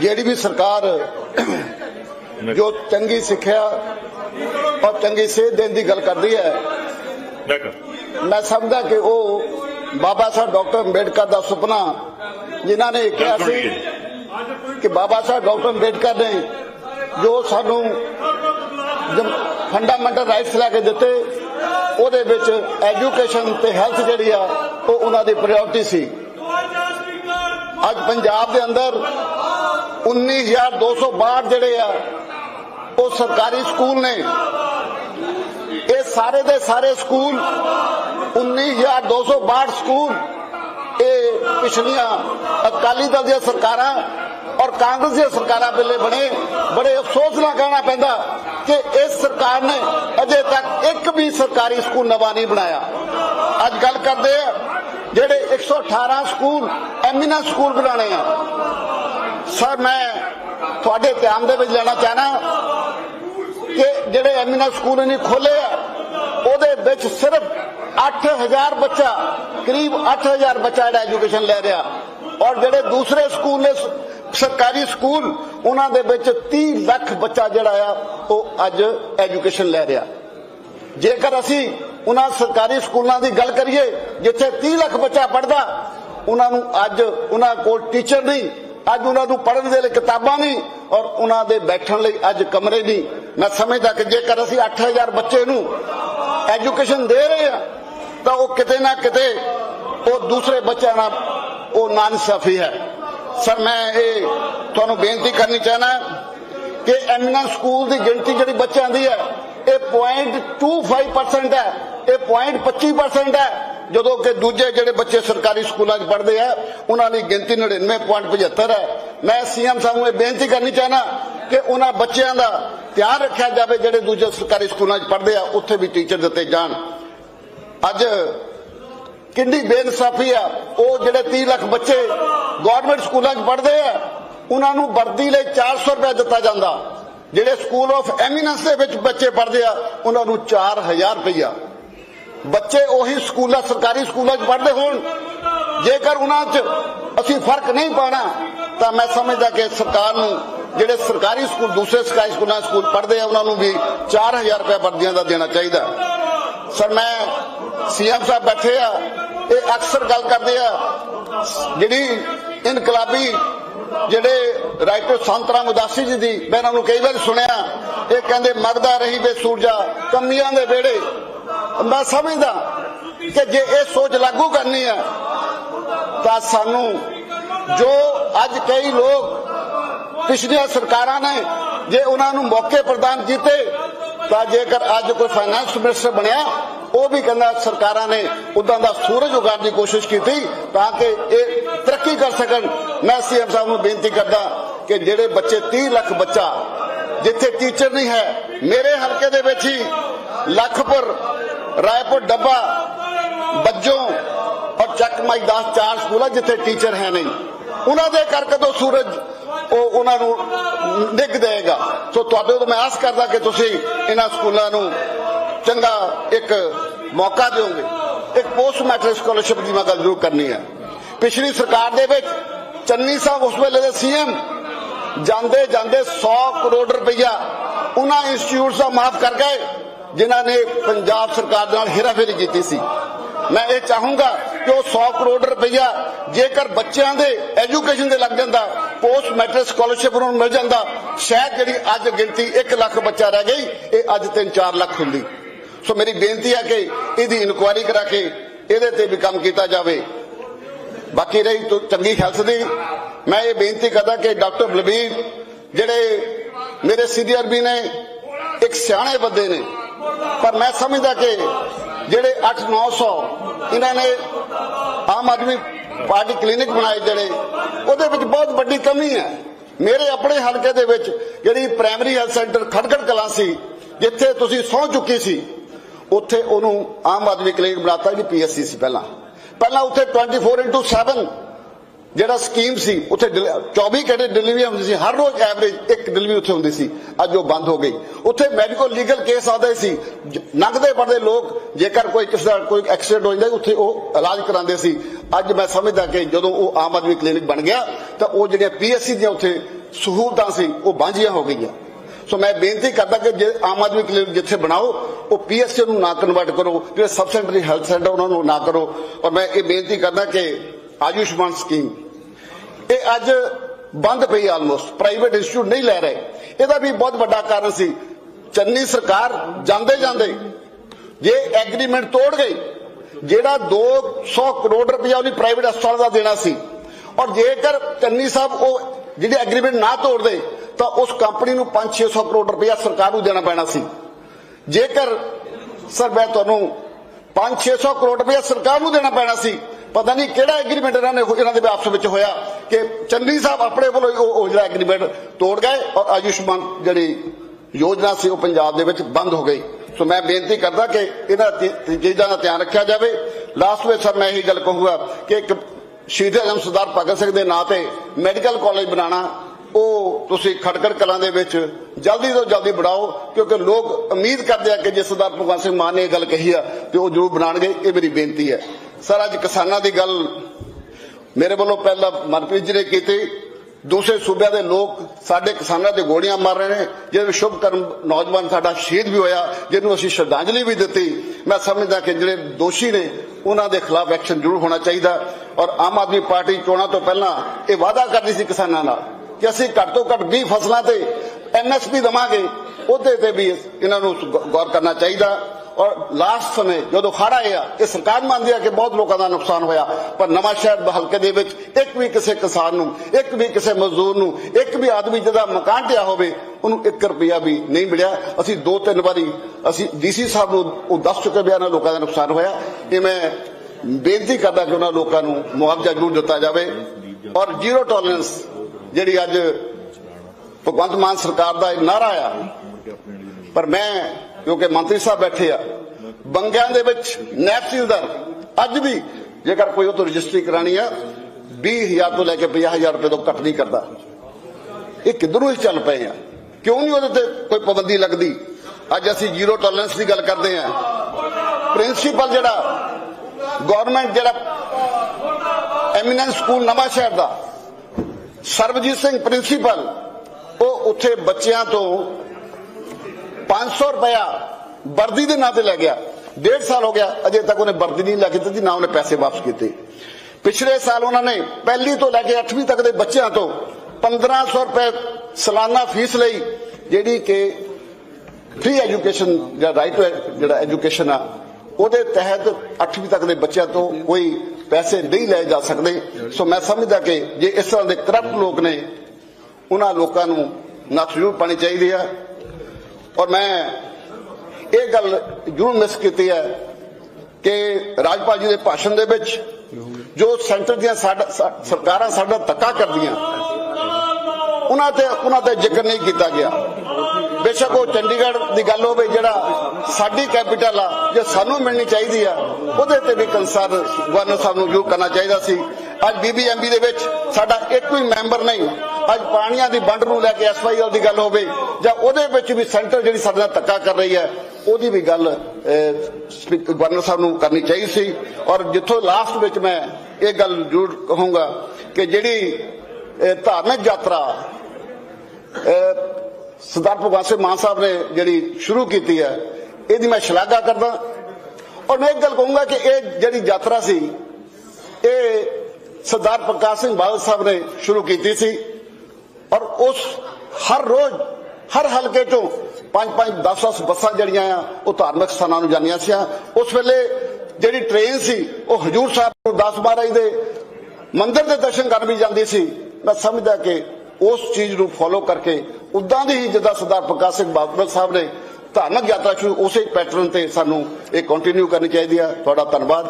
ਜਿਹੜੀ ਵੀ ਸਰਕਾਰ ਜੋ ਚੰਗੀ ਸਿੱਖਿਆ ਔਰ ਚੰਗੀ ਸਿਹਤ ਦੇਣ ਦੀ ਗੱਲ ਕਰਦੀ ਹੈ ਮੈਂ ਸਮਝਦਾ ਕਿ ਉਹ ਬਾਬਾ ਸਾਹਿਬ ਡਾਕਟਰ ਅੰਬੇਡਕਰ ਦਾ ਸੁਪਨਾ ਜਿਨ੍ਹਾਂ ਨੇ ਕਿਹਾ ਸੀ ਕਿ ਬਾਬਾ ਸਾਹਿਬ ਡਾਕਟਰ ਅੰਬੇਡਕਰ ਨੇ ਜੋ ਸਾਨੂੰ ਫੰਡਾਮੈਂਟਲ ਰਾਈਟਸ ਲੈ ਕੇ ਦਿੱਤੇ ਉਹਦੇ ਵਿੱਚ ਐਜੂਕੇਸ਼ਨ ਤੇ ਹੈਲਥ ਜਿਹੜੀ ਆ ਉਹ ਉਹਨਾਂ ਦੀ ਪ੍ਰਾਇੋਰਟੀ ਸੀ। ਅੱਜ ਪੰਜਾਬ ਦੇ ਅੰਦਰ 19262 ਜਿਹੜੇ ਆ, ਉਹ ਸਰਕਾਰੀ ਸਕੂਲ ਨੇ। ਇਹ ਸਾਰੇ ਦੇ ਸਾਰੇ ਸਕੂਲ 19262 ਸਕੂਲ, ਇਹ ਪਿਛਲੀਆਂ ਅਕਾਲੀ ਦਲ ਦੀਆਂ ਸਰਕਾਰਾਂ ਔਰ ਕਾਂਗਰਸ ਦੀਆਂ ਸਰਕਾਰਾਂ ਵੇਲੇ ਬਣੇ। ਬੜੇ ਅਫਸੋਸ ਨਾਲ ਕਹਿਣਾ ਪੈਂਦਾ ਕਿ ਇਸ ਸਰਕਾਰ ਨੇ ਅਜੇ ਤੱਕ ਇੱਕ ਵੀ ਸਰਕਾਰੀ ਸਕੂਲ ਨਵਾਂ ਨਹੀਂ ਬਣਾਇਆ। ਅੱਜ ਗੱਲ ਕਰਦੇ ਆ, ਜਿਹੜੇ 118 ਸਕੂਲ ਐਮੀਨੈਂਸ ਸਕੂਲ ਬਣਾਣੇ ਆ ਸਰ, ਮੈਂ ਤੁਹਾਡੇ ਧਿਆਨ ਦੇ ਵਿੱਚ ਲੈਣਾ ਚਾਹਨਾ ਕਿ ਜਿਹੜੇ ਐਮੀਨੈਂਸ ਸਕੂਲ ਨੇ ਖੋਲੇ ਆ, ਉਹਦੇ ਵਿੱਚ ਸਿਰਫ 8000 ਬੱਚਾ, ਕਰੀਬ 8000 ਬੱਚਾ ਜਿਹੜਾ ਐਜੂਕੇਸ਼ਨ ਲੈ ਰਿਹਾ। ਔਰ ਜਿਹੜੇ ਦੂਸਰੇ ਸਕੂਲ ਨੇ, ਸਰਕਾਰੀ ਸਕੂਲ, ਉਹਨਾਂ ਦੇ ਵਿੱਚ 30 ਲੱਖ ਬੱਚਾ ਜਿਹੜਾ ਆ, ਉਹ ਅੱਜ ਐਜੂਕੇਸ਼ਨ ਲੈ ਰਿਹਾ। ਜੇਕਰ ਅਸੀਂ ਉਹਨਾਂ ਸਰਕਾਰੀ ਸਕੂਲਾਂ ਦੀ ਗੱਲ ਕਰੀਏ, ਜਿੱਥੇ 30 ਲੱਖ ਬੱਚਾ ਪੜਦਾ ਉਹਨਾਂ ਨੂੰ ਅੱਜ ਉਹਨਾਂ ਕੋਲ ਟੀਚਰ ਨਹੀਂ ਅੱਜ ਉਹਨਾਂ ਨੂੰ ਪੜਨ ਦੇ ਲਈ ਕਿਤਾਬਾਂ ਨਹੀਂ ਔਰ ਉਹਨਾਂ ਦੇ ਬੈਠਣ ਲਈ ਅੱਜ ਕਮਰੇ ਨਹੀਂ ਮੈਂ ਸਮਝਦਾ ਕਿ ਜੇਕਰ ਅਸੀਂ 8000 ਬੱਚੇ ਨੂੰ ਐਜੂਕੇਸ਼ਨ ਦੇ ਰਹੇ ਆ ਤਾਂ ਉਹ ਕਿਤੇ ਨਾ ਕਿਤੇ ਉਹ ਦੂਸਰੇ ਬੱਚਿਆਂ ਨਾਲ ਉਹ ਨਾਇਨਸਾਫੀ ਹੈ। ਸਰ, ਮੈਂ ਇਹ ਤੁਹਾਨੂੰ ਬੇਨਤੀ ਕਰਨੀ ਚਾਹਨਾ ਕਿ ਐਮੀਨੈਂਸ ਸਕੂਲ ਦੀ ਗਿਣਤੀ ਜਿਹੜੀ ਬੱਚਿਆਂ ਦੀ ਹੈ, ਇਹ 0.25% ਹੈ, ਇਹ 0.25% ਹੈ। ਜਦੋਂ ਕਿ ਦੂਜੇ ਜਿਹੜੇ ਬੱਚੇ ਸਰਕਾਰੀ ਸਕੂਲਾਂ 'ਚ ਪੜ੍ਹਦੇ ਆ, ਉਹਨਾਂ ਦੀ ਗਿਣਤੀ 99.75 ਹੈ। ਮੈਂ ਸੀਐਮ ਸਾਹਿਬ ਨੂੰ ਇਹ ਬੇਨਤੀ ਕਰਨੀ ਚਾਹਨਾ ਕਿ ਉਹਨਾਂ ਬੱਚਿਆਂ ਦਾ ਧਿਆਨ ਰੱਖਿਆ ਜਾਵੇ, ਜਿਹੜੇ ਦੂਜੇ ਸਰਕਾਰੀ ਸਕੂਲਾਂ 'ਚ ਪੜ੍ਹਦੇ ਆ, ਉੱਥੇ ਵੀ ਟੀਚਰ ਦਿੱਤੇ ਜਾਣ। ਅੱਜ ਕਿੰਨੀ ਬੇਇਨਸਾਫੀ ਆ, ਉਹ ਜਿਹੜੇ 30 ਲੱਖ ਬੱਚੇ ਗਵਰਨਮੈਂਟ ਸਕੂਲਾਂ 'ਚ ਪੜ੍ਹਦੇ ਆ, ਉਹਨਾਂ ਨੂੰ ਵਰਦੀ ਲਈ 400 ਰੁਪਏ ਦਿੱਤਾ ਜਾਂਦਾ। ਜਿਹੜੇ ਸਕੂਲ ਆਫ ਐਮੀਨੈਂਸ ਦੇ ਵਿੱਚ ਬੱਚੇ ਪੜ੍ਹਦੇ ਆ, ਉਹਨਾਂ ਨੂੰ 4000 ਰੁਪਇਆ। ਬੱਚੇ ਉਹੀ ਸਕੂਲਾਂ, ਸਰਕਾਰੀ ਸਕੂਲਾਂ 'ਚ ਪੜ੍ਹਦੇ ਹੋਣ। ਜੇਕਰ ਉਹਨਾਂ 'ਚ ਅਸੀਂ ਫ਼ਰਕ ਨਹੀਂ ਪਾਣਾ ਤਾਂ ਮੈਂ ਸਮਝਦਾ ਕਿ ਸਰਕਾਰ ਨੂੰ ਜਿਹੜੇ ਸਰਕਾਰੀ ਸਕੂਲ, ਦੂਸਰੇ ਸਰਕਾਰੀ ਸਕੂਲਾਂ 'ਚ ਸਕੂਲ ਪੜ੍ਹਦੇ ਆ, ਉਹਨਾਂ ਨੂੰ ਵੀ 4000 ਰੁਪਏ ਵਰਦੀਆਂ ਦਾ ਦੇਣਾ ਚਾਹੀਦਾ। ਸਰ, ਮੈਂ ਸੀਐਮ ਸਾਹਿਬ ਬੈਠੇ ਆ, ਇਹ ਅਕਸਰ ਗੱਲ ਕਰਦੇ ਆ, ਜਿਹੜੀ ਇਨਕਲਾਬੀ ਜਿਹੜੇ ਰਾਈਟਰ ਸੰਤਰਾਮ ਉਦਾਸੀ ਜੀ ਦੀ, ਮੈਂ ਇਹਨਾਂ ਨੂੰ ਕਈ ਵਾਰ ਸੁਣਿਆ, ਇਹ ਕਹਿੰਦੇ ਮਰਦਾ ਰਹੀ ਬੇ ਸੂਰਜਾ, ਕਮੀਆਂ ਦੇ ਵਿਹੜੇ। ਮੈਂ ਸਮਝਦਾ ਕਿ ਜੇ ਇਹ ਸੋਚ ਲਾਗੂ ਕਰਨੀ ਹੈ, ਤਾਂ ਸਾਨੂੰ ਜੋ ਅੱਜ ਕਈ ਲੋਕ ਪਿਛਲੀਆਂ ਸਰਕਾਰਾਂ ਨੇ ਜੇ ਉਹਨਾਂ ਨੂੰ ਮੌਕੇ ਪ੍ਰਦਾਨ ਕੀਤੇ, ਤਾਂ ਜੇਕਰ ਅੱਜ ਕੋਈ ਫਾਈਨੈਂਸ ਮਿਨਿਸਟਰ ਬਣਿਆ, ਉਹ ਵੀ ਕਹਿੰਦਾ ਸਰਕਾਰਾਂ ਨੇ ਉਦਾਂ ਦਾ ਸੂਰਜ ਉਗਾਉਣ ਦੀ ਕੋਸ਼ਿਸ਼ ਕੀਤੀ ਤਾਂ ਕਿ ਇਹ ਤਰੱਕੀ ਕਰ ਸਕਣ। ਮੈਂ ਸੀਐਮ ਸਾਹਿਬ ਨੂੰ ਬੇਨਤੀ ਕਰਦਾ ਕਿ ਜਿਹੜੇ ਬੱਚੇ 30 ਲੱਖ ਬੱਚਾ ਜਿੱਥੇ ਟੀਚਰ ਨਹੀਂ ਹੈ, ਮੇਰੇ ਹਲਕੇ ਦੇ ਵਿੱਚ ਹੀ ਲਖਪੁਰ ਰਾਏਪੁਰ ਡੱਬਾ ਬੱਜੋਂ ਔਰ ਚੱਕਮਾਈ 10 ਚਾਰ ਸਕੂਲ ਆ ਜਿੱਥੇ ਟੀਚਰ ਹੈ ਨਹੀਂ ਉਹਨਾਂ ਦੇ ਕਰਕੇ ਕਦੋਂ ਸੂਰਜ ਉਹ ਉਹਨਾਂ ਨੂੰ ਨਿੱਘ ਦੇਗਾ ਸੋ ਤੁਹਾਡੇ ਤੋਂ ਮੈਂ ਆਸ ਕਰਦਾ ਕਿ ਤੁਸੀਂ ਇਹਨਾਂ ਸਕੂਲਾਂ ਨੂੰ ਚੰਗਾ ਇੱਕ ਮੌਕਾ ਦਿਓਗੇ ਇੱਕ ਪੋਸਟ ਮੈਟ੍ਰਿਕ ਸਕਾਲਰਸ਼ਿਪ ਦੀ ਮੈਂ ਗੱਲ ਜ਼ਰੂਰ ਕਰਨੀ ਹੈ ਪਿਛਲੀ ਸਰਕਾਰ ਦੇ ਵਿੱਚ ਚੰਨੀ ਸਾਹਿਬ ਉਸ ਵੇਲੇ ਦੇ ਸੀਐਮ ਜਾਂਦੇ ਜਾਂਦੇ 100 ਕਰੋੜ ਰੁਪਈਆ ਉਹਨਾਂ ਇੰਸਟੀਚਿਊਟਸ ਦਾ ਮਾਫ ਕਰ ਗਏ ਜਿਨ੍ਹਾਂ ਨੇ ਪੰਜਾਬ ਸਰਕਾਰ ਨਾਲ ਹੇਰਾਫੇਰੀ ਕੀਤੀ ਸੀ। ਮੈਂ ਇਹ ਚਾਹੂੰਗਾ ਕਿ ਉਹ 100 ਕਰੋੜ ਰੁਪਈਆ ਜੇਕਰ ਬੱਚਿਆਂ ਦੇ ਐਜੂਕੇਸ਼ਨ ਦੇ ਲੱਗ ਜਾਂਦਾ, ਪੋਸਟ ਮੈਟ੍ਰਿਕ ਸਕਾਲਰਸ਼ਿਪ ਨੂੰ ਮਿਲ ਜਾਂਦਾ, ਸ਼ਾਇਦ ਜਿਹੜੀ ਅੱਜ ਗਿਣਤੀ 1 ਲੱਖ ਬੱਚਾ ਰਹਿ ਗਈ, ਇਹ ਅੱਜ 3-4 ਲੱਖ ਹੁੰਦੀ। ਸੋ ਮੇਰੀ ਬੇਨਤੀ ਹੈ ਕਿ ਇਹਦੀ ਇਨਕੁਆਇਰੀ ਕਰਾ ਕੇ ਇਹਦੇ ਤੇ ਵੀ ਕੰਮ ਕੀਤਾ ਜਾਵੇ। ਬਾਕੀ ਰਹੀ ਚੰਗੀ ਹੈਲਥ ਦੀ। ਮੈਂ ਇਹ ਬੇਨਤੀ ਕਰਦਾ ਕਿ ਡਾਕਟਰ ਬਲਬੀਰ, ਜਿਹੜੇ ਮੇਰੇ ਸੀਨੀਅਰ ਵੀ ਨੇ, ਇੱਕ ਸਿਆਣੇ ਬੰਦੇ ਨੇ ਪਰ ਮੈਂ ਸਮਝਦਾ ਕਿ ਜਿਹੜੇ 8-900 ਇਹਨਾਂ ਨੇ ਆਮ ਆਦਮੀ ਪਾਰਟੀ ਕਲੀਨਿਕ ਬਣਾਏ ਜਿਹੜੇ, ਉਹਦੇ ਵਿੱਚ ਬਹੁਤ ਵੱਡੀ ਕਮੀ ਹੈ। ਮੇਰੇ ਆਪਣੇ ਹਲਕੇ ਦੇ ਵਿੱਚ ਜਿਹੜੀ primary health centre Kharagarh Kalan ਸੀ, ਜਿੱਥੇ ਤੁਸੀਂ ਸੌ ਚੁੱਕੀ ਸੀ, ਉੱਥੇ ਉਹਨੂੰ ਆਮ ਆਦਮੀ ਕਲੀਨਿਕ ਬਣਾਤਾ, ਜਿਹੜੀ ਪੀਐਸਸੀ ਸੀ ਪਹਿਲਾਂ। ਪਹਿਲਾਂ ਉੱਥੇ 24/7 ਜਿਹੜਾ ਸਕੀਮ ਸੀ, ਉੱਥੇ ਡਿਲ- 24 ਘੰਟੇ ਡਿਲੀਵਰੀ ਹੁੰਦੀ ਸੀ। ਹਰ ਰੋਜ਼ ਐਵਰੇਜ ਇੱਕ ਡਿਲੀਵਰੀ ਉੱਥੇ ਹੁੰਦੀ ਸੀ। ਅੱਜ ਉਹ ਬੰਦ ਹੋ ਗਈ। ਉੱਥੇ ਮੈਡੀਕਲ ਲੀਗਲ ਕੇਸ ਆਉਂਦੇ ਸੀ। ਨੰਗਦੇ ਲੰਘਦੇ ਪੜਦੇ ਲੋਕ, ਜੇਕਰ ਕੋਈ ਕਿਸੇ ਦਾ ਕੋਈ ਐਕਸੀਡੈਂਟ ਹੋ ਜਾਂਦਾ, ਉੱਥੇ ਉਹ ਇਲਾਜ ਕਰਾਉਂਦੇ ਸੀ। ਅੱਜ ਮੈਂ ਸਮਝਦਾ ਕਿ ਜਦੋਂ ਉਹ ਆਮ ਆਦਮੀ ਕਲੀਨਿਕ ਬਣ ਗਿਆ, ਤਾਂ ਉਹ ਜਿਹੜੀਆਂ ਪੀਐਸਸੀ ਦੀਆਂ ਉੱਥੇ ਸਹੂਲਤਾਂ ਸੀ, ਉਹ ਬਾਂਝੀਆਂ ਹੋ ਗਈਆਂ। ਸੋ ਮੈਂ ਬੇਨਤੀ ਕਰਦਾ ਕਿ ਜੇ ਆਮ ਆਦਮੀ ਕਲੀਨਿਕ ਜਿੱਥੇ ਬਣਾਓ, ਉਹ ਪੀਐਸਸੀ ਨੂੰ ਨਾ ਕਨਵਰਟ ਕਰੋ, ਜਿਹੜੇ ਸਬ ਸੈਂਟਰੀ ਹੈਲਥ ਸੈਂਟਰ ਉਹਨਾਂ ਨੂੰ ਨਾ ਕਰੋ। ਔਰ ਮੈਂ ਇਹ ਬੇਨਤੀ ਕਰਦਾ ਕਿ ਆਯੁਸ਼ਮਾਨ ਸਕੀਮ ਇਹ ਅੱਜ ਬੰਦ ਪਈ ਆਲਮੋਸਟ ਪ੍ਰਾਈਵੇਟ ਇੰਸਟੀਚਿਊਟ ਨਹੀਂ ਲੈ ਰਹੇ। ਇਹਦਾ ਵੀ ਬਹੁਤ ਵੱਡਾ ਕਾਰਨ ਸੀ। ਚੰਨੀ ਸਰਕਾਰ ਜਾਂਦੇ ਜਾਂਦੇ ਜੇ ਐਗਰੀਮੈਂਟ ਤੋੜ ਗਈ, ਜਿਹੜਾ 200 ਕਰੋੜ ਰੁਪਇਆ ਉਹਨੇ ਪ੍ਰਾਈਵੇਟ ਹਸਪਤਾਲ ਦਾ ਦੇਣਾ ਸੀ, ਔਰ ਜੇਕਰ ਚੰਨੀ ਸਾਹਿਬ ਉਹ ਜਿਹੜੇ ਐਗਰੀਮੈਂਟ ਨਾ ਤੋੜਦੇ, ਤਾਂ ਉਸ ਕੰਪਨੀ ਨੂੰ 5-600 ਕਰੋੜ ਰੁਪਇਆ ਸਰਕਾਰ ਨੂੰ ਦੇਣਾ ਪੈਣਾ ਸੀ। ਜੇਕਰ, ਸਰ, ਮੈਂ ਤੁਹਾਨੂੰ 5-600 ਕਰੋੜ ਰੁਪਇਆ ਸਰਕਾਰ ਨੂੰ ਦੇਣਾ ਪੈਣਾ ਸੀ, ਪਤਾ ਨਹੀਂ ਕਿਹੜਾ ਐਗਰੀਮੈਂਟ ਇਹਨਾਂ ਨੇ, ਇਹਨਾਂ ਦੇ ਆਪਸ ਵਿੱਚ ਹੋਇਆ। ਕਿ ਚੰਨੀ ਸਾਹਿਬ ਆਪਣੇ ਵੱਲੋਂ ਉਹ ਜਿਹੜਾ ਐਗਰੀਮੈਂਟ ਤੋੜ ਗਏ ਔਰ ਆਯੁਸ਼ਮਾਨ ਜਿਹੜੀ ਯੋਜਨਾ ਸੀ ਉਹ ਪੰਜਾਬ ਦੇ ਵਿੱਚ ਬੰਦ ਹੋ ਗਈ। ਸੋ ਮੈਂ ਬੇਨਤੀ ਕਰਦਾ ਕਿ ਇਹਨਾਂ ਚੀਜ਼ਾਂ ਦਾ ਧਿਆਨ ਰੱਖਿਆ ਜਾਵੇ। ਲਾਸਟ ਵਿੱਚ ਸਰ ਮੈਂ ਇਹੀ ਗੱਲ ਕਹੂੰਗਾ ਕਿ ਇੱਕ ਸ਼ਹੀਦ ਆਜ਼ਮ ਸਰਦਾਰ ਭਗਤ ਸਿੰਘ ਦੇ ਨਾਂ ਤੇ ਮੈਡੀਕਲ ਕਾਲਜ ਬਣਾਉਣਾ, ਉਹ ਤੁਸੀਂ ਖੜਕੜ ਕਲਾਂ ਦੇ ਵਿੱਚ ਜਲਦੀ ਤੋਂ ਜਲਦੀ ਬਣਾਓ, ਕਿਉਂਕਿ ਲੋਕ ਉਮੀਦ ਕਰਦੇ ਆ ਕਿ ਜੇ ਸਰਦਾਰ ਭਗਵੰਤ ਸਿੰਘ ਮਾਨ ਨੇ ਇਹ ਗੱਲ ਕਹੀ ਆ ਤੇ ਉਹ ਜ਼ਰੂਰ ਬਣਾਣਗੇ ਇਹ ਮੇਰੀ ਬੇਨਤੀ ਹੈ। ਸਰ, ਅੱਜ ਕਿਸਾਨਾਂ ਦੀ ਗੱਲ ਮੇਰੇ ਵੱਲੋਂ ਪਹਿਲਾਂ ਮਨਪ੍ਰੀਤ ਜੀ ਨੇ ਕੀਤੀ। ਦੂਸਰੇ ਸੂਬਿਆਂ ਦੇ ਲੋਕ ਸਾਡੇ ਕਿਸਾਨਾਂ ਤੇ ਗੋਲੀਆਂ ਮਾਰ ਰਹੇ ਨੇ। ਜਿਹਦੇ ਸ਼ੁਭ ਕਰਮ ਨੌਜਵਾਨ ਸਾਡਾ ਸ਼ਹੀਦ ਵੀ ਹੋਇਆ, ਜਿਹਨੂੰ ਅਸੀਂ ਸ਼ਰਧਾਂਜਲੀ ਵੀ ਦਿੱਤੀ। ਮੈਂ ਸਮਝਦਾ ਕਿ ਜਿਹੜੇ ਦੋਸ਼ੀ ਨੇ, ਉਹਨਾਂ ਦੇ ਖਿਲਾਫ ਐਕਸ਼ਨ ਜ਼ਰੂਰ ਹੋਣਾ ਚਾਹੀਦਾ। ਔਰ ਆਮ ਆਦਮੀ ਪਾਰਟੀ ਚੋਣਾਂ ਤੋਂ ਪਹਿਲਾਂ ਇਹ ਵਾਅਦਾ ਕਰਦੀ ਸੀ ਕਿਸਾਨਾਂ ਨਾਲ ਕਿ ਅਸੀਂ ਘੱਟ ਤੋਂ ਘੱਟ 20 ਫਸਲਾਂ ਤੇ ਐਮਐਸਪੀ ਦਵਾਂਗੇ, ਉਹਦੇ ਤੇ ਵੀ ਇਹਨਾਂ ਨੂੰ ਗੌਰ ਕਰਨਾ ਚਾਹੀਦਾ। ਔਰ ਲਾਸਟ ਸਮੇਂ ਜਦੋਂ ਹੜ੍ਹ ਆਇਆ, ਇਹ ਸਰਕਾਰ ਮੰਨਦੀ ਹੈ ਕਿ ਬਹੁਤ ਲੋਕਾਂ ਦਾ ਨੁਕਸਾਨ ਹੋਇਆ, ਪਰ ਨਵਾਂ ਸ਼ਹਿਰ ਹਲਕੇ ਦੇ ਵਿੱਚ ਇੱਕ ਵੀ ਕਿਸੇ ਕਿਸਾਨ ਨੂੰ, ਇੱਕ ਵੀ ਕਿਸੇ ਮਜ਼ਦੂਰ ਨੂੰ, ਇੱਕ ਵੀ ਆਦਮੀ ਜਿਹਦਾ ਮਕਾਨ ਢਿਆ ਹੋਵੇ, ਉਹਨੂੰ 1 ਰੁਪਿਆ ਵੀ ਨਹੀਂ ਮਿਲਿਆ। ਅਸੀਂ ਦੋ ਤਿੰਨ ਵਾਰੀ, ਅਸੀਂ ਡੀਸੀ ਸਾਹਿਬ ਨੂੰ ਉਹ ਦੱਸ ਚੁੱਕੇ ਵੀ ਇਹਨਾਂ ਲੋਕਾਂ ਦਾ ਨੁਕਸਾਨ ਹੋਇਆ। ਇਹ ਮੈਂ ਬੇਨਤੀ ਕਰਦਾ ਕਿ ਉਹਨਾਂ ਲੋਕਾਂ ਨੂੰ ਮੁਆਵਜ਼ਾ ਜ਼ਰੂਰ ਦਿੱਤਾ ਜਾਵੇ। ਔਰ ਜ਼ੀਰੋ ਟੋਲਰੈਂਸ ਜਿਹੜੀ ਅੱਜ ਭਗਵੰਤ ਮਾਨ ਸਰਕਾਰ ਦਾ ਇਹ ਨਾਰਾ ਆ ਪਰ ਮੈਂ, ਕਿਉਂਕਿ ਮੰਤਰੀ ਸਾਹਿਬ ਬੈਠੇ ਆ, ਬੰਗਿਆਂ ਦੇ ਵਿੱਚ ਨੈਬ ਤਹਿਸੀਲਦਾਰ ਅੱਜ ਵੀ ਜੇਕਰ ਕੋਈ ਉਹ ਤੋਂ ਰਜਿਸਟਰੀ ਕਰਾਣੀ ਆ 20000 ਤੋਂ ਲੈ ਕੇ 50000 ਰੁਪਏ ਤੋਂ ਘੱਟ ਨਹੀਂ ਕਰਦਾ। ਇਹ ਕਿੱਧਰੋਂ ਹੀ ਚੱਲ ਪਏ ਆ? ਕਿਉਂ ਨਹੀਂ ਉਹਦੇ ਤੇ ਕੋਈ ਪਾਬੰਦੀ ਲੱਗਦੀ? ਅੱਜ ਅਸੀਂ ਜ਼ੀਰੋ ਟੋਲਰੈਂਸ ਦੀ ਗੱਲ ਕਰਦੇ ਆ। ਪ੍ਰਿੰਸੀਪਲ ਜਿਹੜਾ ਗਵਰਨਮੈਂਟ ਜਿਹੜਾ ਐਮੀਨੈਂਸ ਸਕੂਲ ਨਵਾਂ ਸ਼ਹਿਰ ਦਾ, ਸਰਬਜੀਤ ਸਿੰਘ ਪ੍ਰਿੰਸੀਪਲ ਉਹ ਉੱਥੇ ਬੱਚਿਆਂ ਤੋਂ 500 ਰੁਪਇਆ ਵਰਦੀ ਦੇ ਨਾਂ ਤੇ ਲੈ ਗਿਆ। ਡੇਢ ਸਾਲ ਹੋ ਗਿਆ, ਅਜੇ ਤੱਕ ਉਹਨੇ ਵਰਦੀ ਨਹੀਂ ਲੈ ਕੇ ਦਿੱਤੀ, ਨਾ ਉਹਨੇ ਪੈਸੇ ਵਾਪਸ ਕੀਤੇ। ਪਿਛਲੇ ਸਾਲ ਉਹਨਾਂ ਨੇ ਪਹਿਲੀ ਤੋਂ ਲੈ ਕੇ 8ਵੀਂ ਤੱਕ ਦੇ ਬੱਚਿਆਂ ਤੋਂ 1500 ਰੁਪਏ ਸਾਲਾਨਾ ਫੀਸ ਲਈ, ਜਿਹੜੀ ਕਿ ਫ੍ਰੀ ਐਜੂਕੇਸ਼ਨ ਜਾਂ ਰਾਈਟ ਜਿਹੜਾ ਐਜੂਕੇਸ਼ਨ ਆ, ਉਹਦੇ ਤਹਿਤ 8ਵੀਂ ਤੱਕ ਦੇ ਬੱਚਿਆਂ ਤੋਂ ਕੋਈ ਪੈਸੇ ਨਹੀਂ ਲਏ ਜਾ ਸਕਦੇ। ਸੋ ਮੈਂ ਸਮਝਦਾ ਕਿ ਜੇ ਇਸ ਤਰ੍ਹਾਂ ਦੇ ਕਰਪਟ ਲੋਕ ਨੇ, ਉਹਨਾਂ ਲੋਕਾਂ ਨੂੰ ਨੱਥ ਜ਼ਰੂਰ ਪਾਣੀ ਚਾਹੀਦੀ ਆ। ਔਰ ਮੈਂ ਇਹ ਗੱਲ ਜ਼ਰੂਰ ਮਿਸ ਕੀਤੀ ਹੈ ਕਿ ਰਾਜਪਾਲ ਜੀ ਦੇ ਭਾਸ਼ਣ ਦੇ ਵਿੱਚ ਜੋ ਸੈਂਟਰ ਦੀਆਂ ਸਾਡਾ ਸਰਕਾਰਾਂ ਸਾਡਾ ਧੱਕਾ ਕਰਦੀਆਂ, ਉਹਨਾਂ ਤੇ ਉਹਨਾਂ ਤੇ ਜ਼ਿਕਰ ਨਹੀਂ ਕੀਤਾ ਗਿਆ। ਬੇਸ਼ੱਕ ਉਹ ਚੰਡੀਗੜ੍ਹ ਦੀ ਗੱਲ ਹੋਵੇ, ਜਿਹੜਾ ਸਾਡੀ ਕੈਪੀਟਲ ਆ, ਜੇ ਸਾਨੂੰ ਮਿਲਣੀ ਚਾਹੀਦੀ ਆ, ਉਹਦੇ ਤੇ ਵੀ ਕੰਸਰਨ ਗਵਰਨਰ ਸਾਹਿਬ ਨੂੰ ਜ਼ਰੂਰ ਕਰਨਾ ਚਾਹੀਦਾ ਸੀ। ਅੱਜ ਬੀਬੀਐਮਬੀ ਦੇ ਵਿੱਚ ਸਾਡਾ ਇੱਕ ਵੀ ਮੈਂਬਰ ਨਹੀਂ ਅੱਜ ਪਾਣੀਆਂ ਦੀ ਵੰਡ ਨੂੰ ਲੈ ਕੇ ਐਸਵਾਈਐਲ ਦੀ ਗੱਲ ਹੋਵੇ ਜਾਂ ਉਹਦੇ ਵਿੱਚ ਵੀ ਸੈਂਟਰ ਜਿਹੜੀ ਸਾਡੇ ਨਾਲ ਧੱਕਾ ਕਰ ਰਹੀ ਹੈ ਉਹਦੀ ਵੀ ਗੱਲ ਅਹ, ਗਵਰਨਰ ਸਾਹਿਬ ਨੂੰ ਕਰਨੀ ਚਾਹੀਦੀ ਸੀ। ਔਰ ਜਿੱਥੋਂ ਲਾਸਟ ਵਿੱਚ ਮੈਂ ਇਹ ਗੱਲ ਜ਼ਰੂਰ ਕਹੂੰਗਾ ਕਿ ਜਿਹੜੀ ਧਾਰਮਿਕ ਯਾਤਰਾ ਸਰਦਾਰ ਭਗਵੰਤ ਸਿੰਘ ਮਾਨ ਸਾਹਿਬ ਨੇ ਜਿਹੜੀ ਸ਼ੁਰੂ ਕੀਤੀ ਹੈ ਇਹਦੀ ਮੈਂ ਸ਼ਲਾਘਾ ਕਰਦਾ। ਔਰ ਮੈਂ ਇੱਕ ਗੱਲ ਕਹੂੰਗਾ ਕਿ ਇਹ ਜਿਹੜੀ ਯਾਤਰਾ ਸੀ ਇਹ ਸਰਦਾਰ ਪ੍ਰਕਾਸ਼ ਸਿੰਘ ਬਾਦਲ ਸਾਹਿਬ ਨੇ ਸ਼ੁਰੂ ਕੀਤੀ ਸੀ। ਔਰ ਉਸ ਹਰ ਰੋਜ਼, ਹਰ ਹਲਕੇ ਚੋਂ 5 5 10 10 ਬੱਸਾਂ ਜਿਹੜੀਆਂ ਆ, ਉਹ ਧਾਰਮਿਕ ਸਥਾਨਾਂ ਨੂੰ ਜਾਂਦੀਆਂ ਸੀ। ਉਸ ਵੇਲੇ ਜਿਹੜੀ ਟ੍ਰੇਨ ਸੀ, ਉਹ ਹਜੂਰ ਸਾਹਿਬ ਗੁਰਦਾਸ ਮਹਾਰਾਜ ਦੇ ਮੰਦਿਰ ਦੇ ਦਰਸ਼ਨ ਕਰਨ ਵੀ ਜਾਂਦੀ ਸੀ। ਮੈਂ ਸਮਝਦਾ ਕਿ ਉਸ ਚੀਜ਼ ਨੂੰ ਫੋਲੋ ਕਰਕੇ ਉਦਾਂ ਦੀ ਹੀ ਜਿੱਦਾਂ ਸਰਦਾਰ ਪ੍ਰਕਾਸ਼ ਸਿੰਘ ਬਾਦਲ ਸਾਹਿਬ ਨੇ ਧਾਰਮਿਕ ਯਾਤਰਾ ਸ਼ੁਰੂ, ਉਸੇ ਪੈਟਰਨ ਤੇ ਸਾਨੂੰ ਇਹ ਕੰਟੀਨਿਊ ਕਰਨੀ ਚਾਹੀਦੀ ਆ। ਤੁਹਾਡਾ ਧੰਨਵਾਦ।